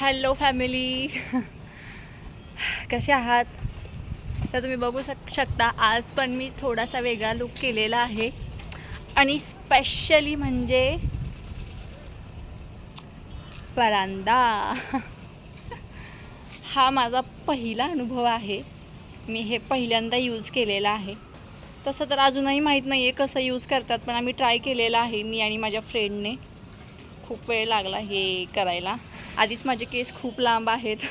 Hello family. कसे आहात? तर तुम्ही बघू शक शकता आज पण मी थोडासा वेगळा लुक केलेला आहे. आणि स्पेशली म्हणजे परांदा हा माझा पहिला अनुभव आहे. मी हे पहिल्यांदा यूज केलेला आहे. तसं तर अजूनही माहीत नाही आहे कसं यूज करतात पण आम्ही ट्राय केलेलं आहे मी आणि माझ्या फ्रेंडने खूप वेळ लागला हे करायला. आधीच माझे केस खूप लांब आहेत.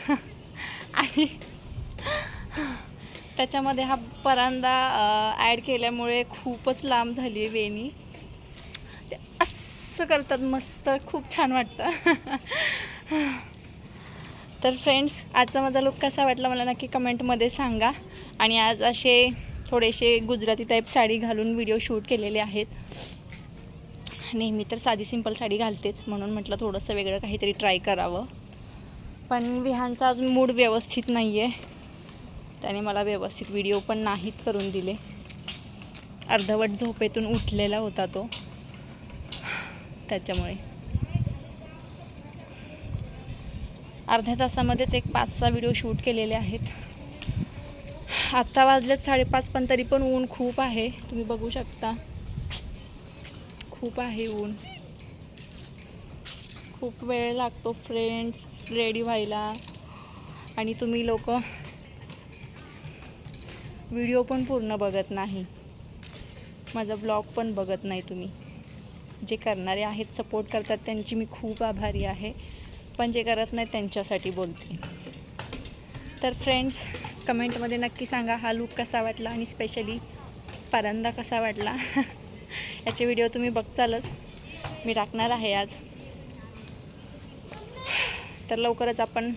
आणि त्याच्यामध्ये हा परांदा ॲड केल्यामुळे खूपच लांब झाली आहे वेणी. ते असं करतात मस्त खूप छान वाटतं. तर फ्रेंड्स आजचा माझा लुक कसा वाटला मला नक्की कमेंटमध्ये सांगा. आणि आज असे थोडेसे गुजराती टाईप साडी घालून व्हिडिओ शूट केलेले आहेत. नेहमी तर साधी सिंपल साडी घालतेच म्हणून म्हटलं थोडंसं वेगळं काहीतरी ट्राय करावं. पण विहांचा आज मूड व्यवस्थित नाही आहे त्याने मला व्यवस्थित व्हिडिओ पण नाहीत करून दिले. अर्धवट झोपेतून उठलेला होता तो. त्याच्यामुळे. अर्ध्या तासामध्येच एक पाच सहा व्हिडिओ शूट केलेले आहेत. आत्ता वाजलेत साडेपाच पण तरी पण ऊन खूप आहे. तुम्ही बघू शकता. खूप आहे ऊन. खूप वेळ लागतो फ्रेंड्स रेडी व्हायला. आणि तुम्ही लोक व्हिडिओ पण पूर्ण बघत नाही. माझा ब्लॉग पण बघत नाही तुम्ही. जे करणारे आहेत सपोर्ट करतात त्यांची मी खूप आभारी आहे. पण जे करत नाही त्यांच्यासाठी बोलते. तर फ्रेंड्स कमेंटमध्ये नक्की सांगा हा लूक कसा वाटला आणि स्पेशली परंदा कसा वाटला? याचे व्हिडिओ तुम्ही बघचालच मी टाकणार आहे आज. तर लवकरच आपण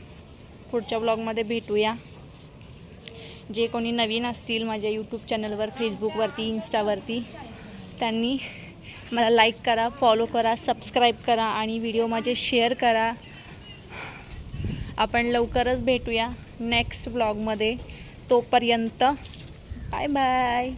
पुढच्या ब्लॉगमध्ये भेटूया. जे कोणी नवीन असतील माझ्या यूट्यूब चॅनलवर फेसबुकवरती इन्स्टावरती त्यांनी मला लाईक करा फॉलो करा सबस्क्राईब करा आणि व्हिडिओ माझे शेअर करा. आपण लवकरच भेटूया नेक्स्ट ब्लॉगमध्ये तोपर्यंत बाय बाय